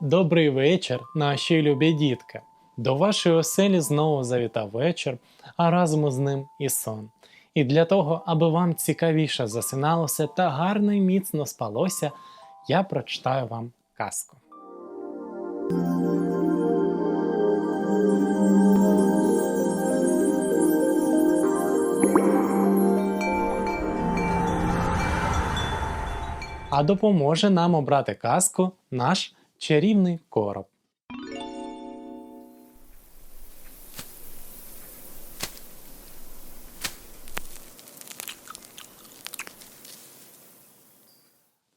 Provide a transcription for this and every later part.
Добрий вечір, наші любі дітки. До вашої оселі знову завітав вечір, а разом з ним і сон. І для того, аби вам цікавіше засиналося та гарно і міцно спалося, я прочитаю вам казку. А допоможе нам обрати казку наш чарівний короб.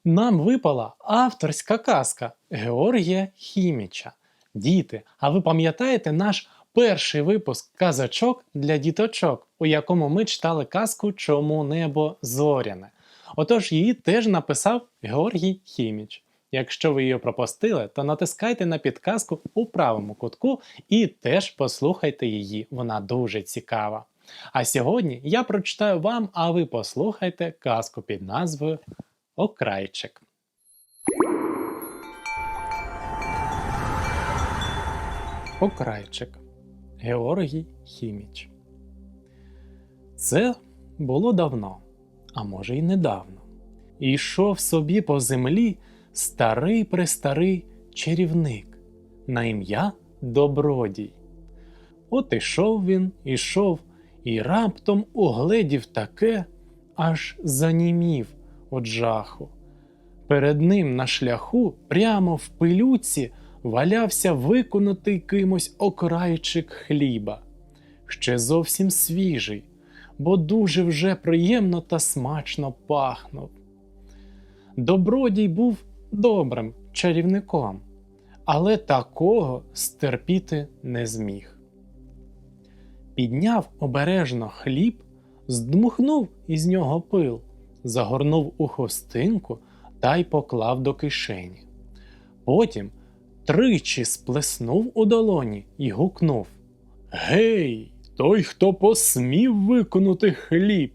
Нам випала авторська казка Георгія Хіміча. Діти, а ви пам'ятаєте наш перший випуск казачок для діточок, у якому ми читали казку Чому небо зоряне? Отож, її теж написав Георгій Хіміч. Якщо ви її пропустили, то натискайте на підказку у правому кутку і теж послухайте її, вона дуже цікава. А сьогодні я прочитаю вам, а ви послухайте казку під назвою Окрайчик. Окрайчик Георгій Хіміч. Це було давно, а може й недавно. І йшов собі по землі старий престарий чарівник на ім'я Добродій. От ішов він, ішов, і раптом угледів таке, аж занімів од жаху. Перед ним на шляху, прямо в пилюці, валявся виконатий кимось окрайчик хліба, ще зовсім свіжий, бо дуже вже приємно та смачно пахнув. Добродій був добрим чарівником, але такого стерпіти не зміг. Підняв обережно хліб, здмухнув із нього пил, загорнув у хустинку та й поклав до кишені. Потім тричі сплеснув у долоні і гукнув Гей, той, хто посмів виконати хліб,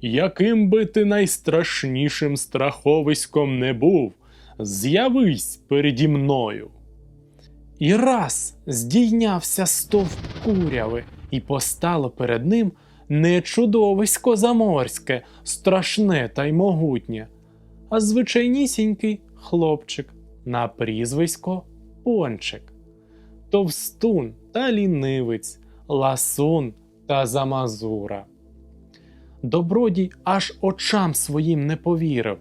яким би ти найстрашнішим страховиськом не був, з'явись переді мною. І раз здійнявся стовп куряви, і постало перед ним не чудовисько заморське, страшне та й могутнє, а звичайнісінький хлопчик на прізвисько Пончик, товстун та лінивець, ласун та замазура. Добродій аж очам своїм не повірив.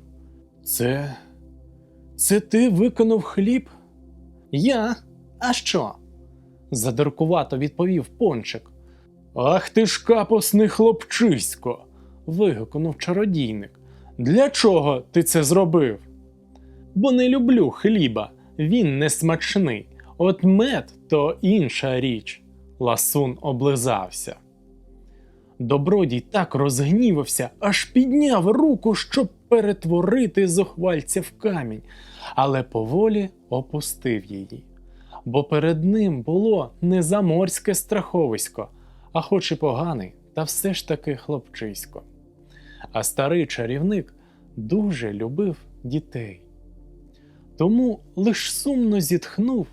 Це. Це ти виконав хліб? Я? А що? задиркувато відповів пончик. Ах ти ж капосний хлопчисько. вигукнув чародійник. Для чого ти це зробив? Бо не люблю хліба, він не смачний. От мед то інша річ. Ласун облизався. Добродій так розгнівався, аж підняв руку, щоб перетворити зухвальця в камінь, але поволі опустив її. Бо перед ним було не заморське страховисько, а хоч і поганий, та все ж таки хлопчисько. А старий чарівник дуже любив дітей. Тому лиш сумно зітхнув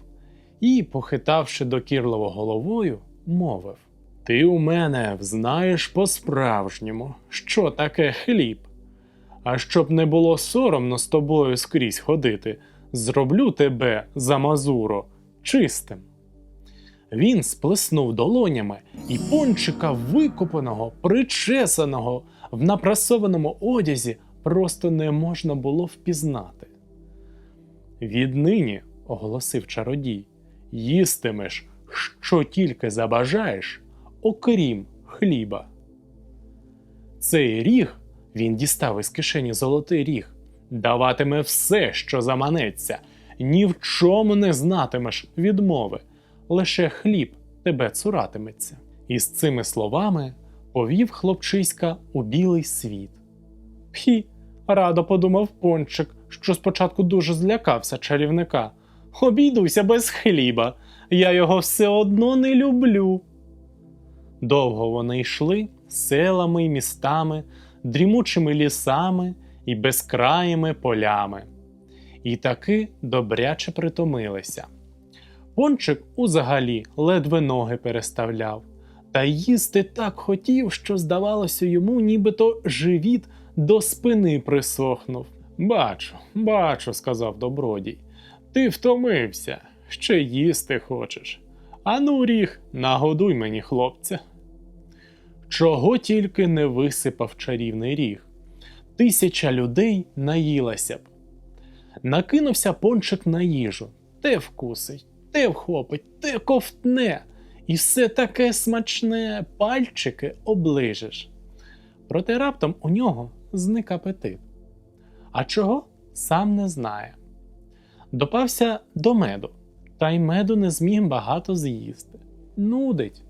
і, похитавши докірливо головою, мовив Ти у мене знаєш по-справжньому, що таке хліб. А щоб не було соромно з тобою скрізь ходити, зроблю тебе, замазуро, чистим. Він сплеснув долонями і пончика викопаного, причесаного в напрасованому одязі просто не можна було впізнати. Віднині, оголосив чародій, їстимеш, що тільки забажаєш, окрім хліба. Цей ріг він дістав із кишені золотий ріг, даватиме все, що заманеться, ні в чому не знатимеш відмови, лише хліб тебе цуратиметься. І з цими словами повів хлопчиська у білий світ. Пхі, радо подумав пончик, що спочатку дуже злякався чарівника. Обійдуся без хліба, я його все одно не люблю. Довго вони йшли селами й містами, дрімучими лісами і безкраїми полями. і таки добряче притомилися. Пончик узагалі ледве ноги переставляв, та їсти так хотів, що здавалося йому, нібито живіт до спини присохнув. Бачу, бачу, сказав добродій. Ти втомився, ще їсти хочеш. Ану, ріг, нагодуй мені, хлопця. Чого тільки не висипав чарівний ріг. Тисяча людей наїлася б. Накинувся пончик на їжу, те вкусить, те вхопить, те ковтне, і все таке смачне, пальчики оближеш. Проте раптом у нього зник апетит. А чого сам не знає. Допався до меду, та й меду не зміг багато з'їсти. Нудить.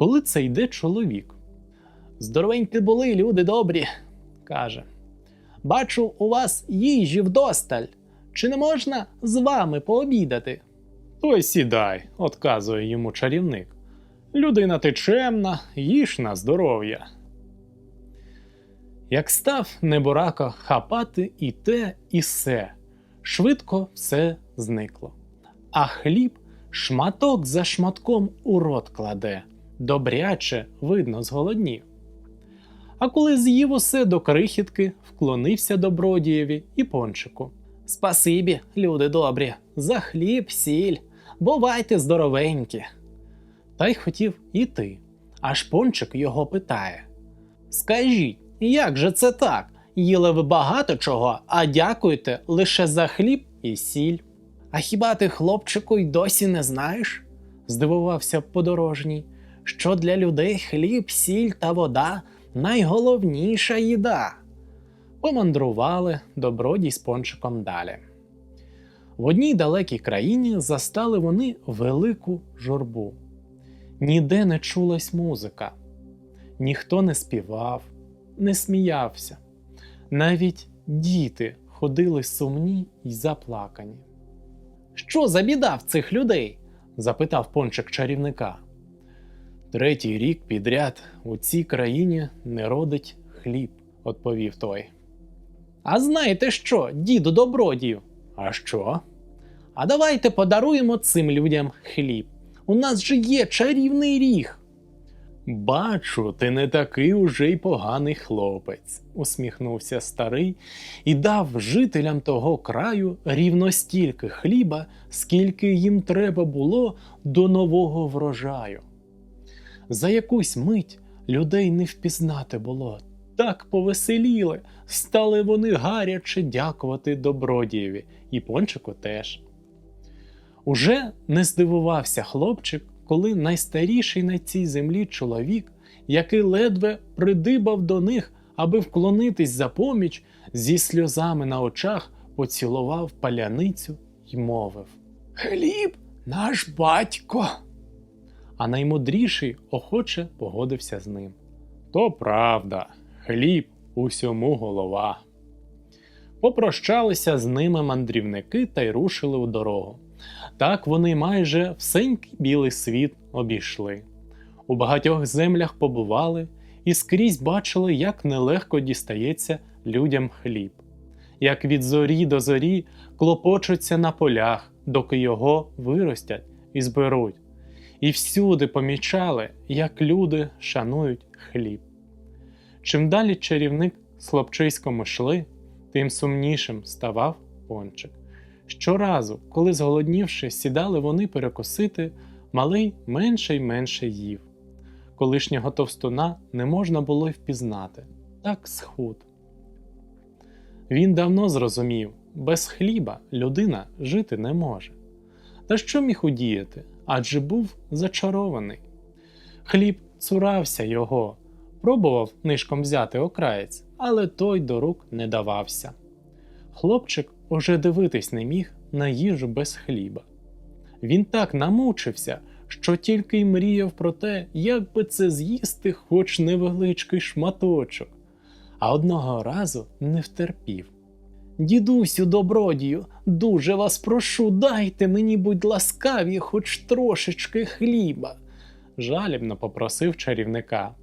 Коли це йде чоловік. Здоровенькі були, люди добрі, каже. Бачу, у вас їжі вдосталь. Чи не можна з вами пообідати? Той сідай, отказує йому чарівник. Людина ти чемна, їж на здоров'я. Як став неборака хапати і те, і се, швидко все зникло. А хліб шматок за шматком у рот кладе, добряче, видно, зголоднів. А коли з'їв усе до крихітки, вклонився добродієві і пончику. Спасибі, люди добрі, за хліб, сіль, бувайте здоровенькі. Та й хотів іти, аж пончик його питає. Скажіть, як же це так? Їли ви багато чого, а дякуєте лише за хліб і сіль. А хіба ти, хлопчику, й досі не знаєш? здивувався подорожній, що для людей хліб, сіль та вода найголовніша їда. Помандрували добродій з пончиком далі. В одній далекій країні застали вони велику журбу. Ніде не чулась музика, ніхто не співав, не сміявся. Навіть діти ходили сумні й заплакані. Що за біда в цих людей? запитав пончик чарівника. Третій рік підряд у цій країні не родить хліб, відповів той. А знаєте що, діду добродію? А що? А давайте подаруємо цим людям хліб. У нас же є чарівний ріг. Бачу, ти не такий уже й поганий хлопець, усміхнувся старий і дав жителям того краю рівно стільки хліба, скільки їм треба було до нового врожаю. За якусь мить людей не впізнати було. Так повеселіли, стали вони гаряче дякувати добродієві, і пончику теж. Уже не здивувався хлопчик, коли найстаріший на цій землі чоловік, який ледве придибав до них, аби вклонитись за поміч, зі сльозами на очах поцілував паляницю й мовив Хліб, наш батько. А наймудріший охоче погодився з ним. То правда, хліб усьому голова. Попрощалися з ними мандрівники та й рушили у дорогу. Так вони майже всенький білий світ обійшли. У багатьох землях побували і скрізь бачили, як нелегко дістається людям хліб, як від зорі до зорі клопочуться на полях, доки його виростять і зберуть. І всюди помічали, як люди шанують хліб. Чим далі чарівник з хлопчиськом йшли, тим сумнішим ставав пончик. Щоразу, коли зголоднівши, сідали вони перекусити, малий менше й менше їв. Колишнього товстуна не можна було й впізнати, так схуд. Він давно зрозумів, без хліба людина жити не може. Та що міг удіяти? Адже був зачарований. Хліб цурався його, пробував нишком взяти окраєць, але той до рук не давався. Хлопчик уже дивитись не міг на їжу без хліба. Він так намучився, що тільки й мріяв про те, як би це з'їсти хоч невеличкий шматочок, а одного разу не втерпів. Дідусю, добродію, дуже вас прошу, дайте мені, будь ласкаві, хоч трошечки хліба, жалібно попросив чарівника.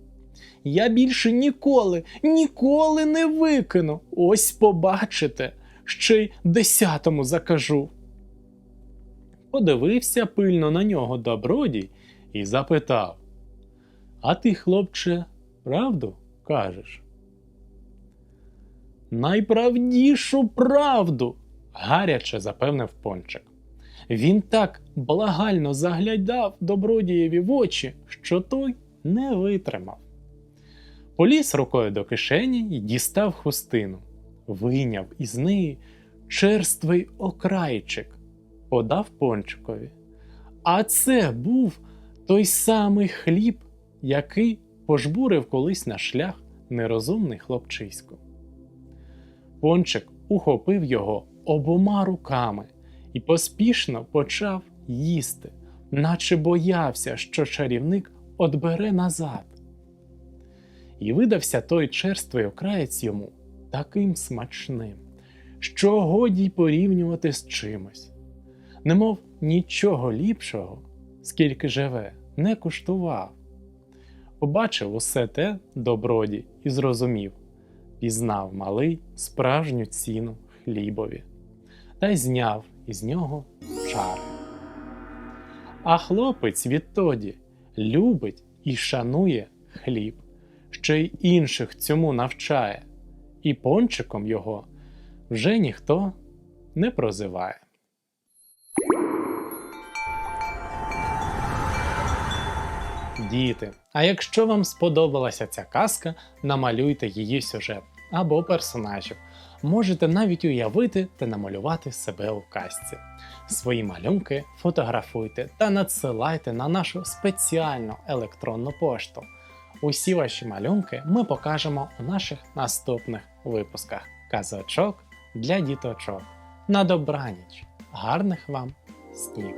Я більше ніколи, ніколи не викину. Ось побачите, ще й десятому закажу. Подивився пильно на нього добродій і запитав: А ти, хлопче, правду кажеш? Найправдішу правду, гаряче запевнив пончик. Він так благально заглядав добродієві в очі, що той не витримав. Поліз рукою до кишені і дістав хустину, вийняв із неї черствий окрайчик, подав пончикові. А це був той самий хліб, який пожбурив колись на шлях нерозумний хлопчисько. Пончик ухопив його обома руками і поспішно почав їсти, наче боявся, що чарівник одбере назад. І видався той черствий окраєць йому таким смачним, що годі й порівнювати з чимось. Немов нічого ліпшого, скільки живе, не куштував. Побачив усе те добродій і зрозумів, пізнав малий справжню ціну хлібові, та й зняв із нього чари. А хлопець відтоді любить і шанує хліб, ще й інших цьому навчає, і пончиком його вже ніхто не прозиває. Діти, а якщо вам сподобалася ця казка, намалюйте її сюжет або персонажів. Можете навіть уявити та намалювати себе у казці. Свої малюнки фотографуйте та надсилайте на нашу спеціальну електронну пошту. Усі ваші малюнки ми покажемо у наших наступних випусках казочок для діточок. На добраніч! Гарних вам снів!